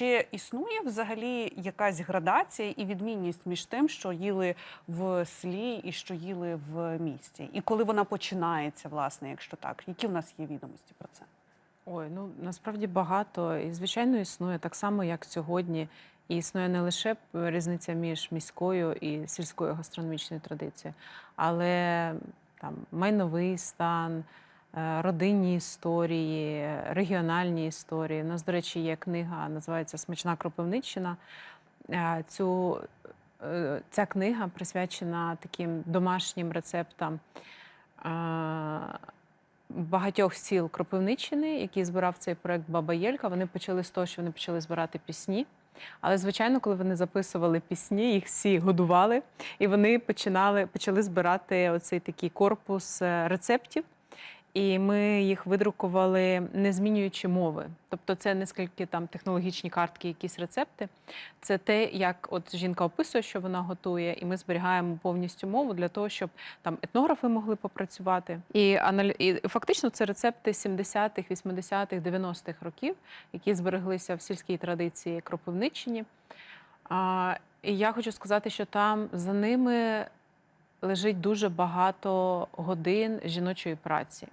чи існує взагалі якась градація і відмінність між тим, що їли в селі і що їли в місті? І коли вона починається, власне, якщо так, які в нас є відомості про це? Ой, ну насправді багато. І звичайно існує так само, як сьогодні. І існує не лише різниця між міською і сільською гастрономічною традицією, але там майновий стан, родинні історії, регіональні історії. У нас, до речі, є книга, називається Смачна Кропивниччина. Е, Цю, е, ця книга присвячена таким домашнім рецептам. е, багатьох сіл Кропивниччини, які збирав цей проект Баба Єлька. Вони почали з того, що вони почали збирати пісні. Але, звичайно, коли вони записували пісні, їх всі годували, і вони починали, почали збирати оцей такий корпус е, рецептів. І ми їх видрукували, не змінюючи мови. Тобто, це не скільки там технологічні картки, якісь рецепти. Це те, як от жінка описує, що вона готує, і ми зберігаємо повністю мову для того, щоб там етнографи могли попрацювати. І, і фактично це рецепти 70-х, 80-х, 90-х років, які збереглися в сільській традиції Кропивниччині. А, і я хочу сказати, що там за ними лежить дуже багато годин жіночої праці.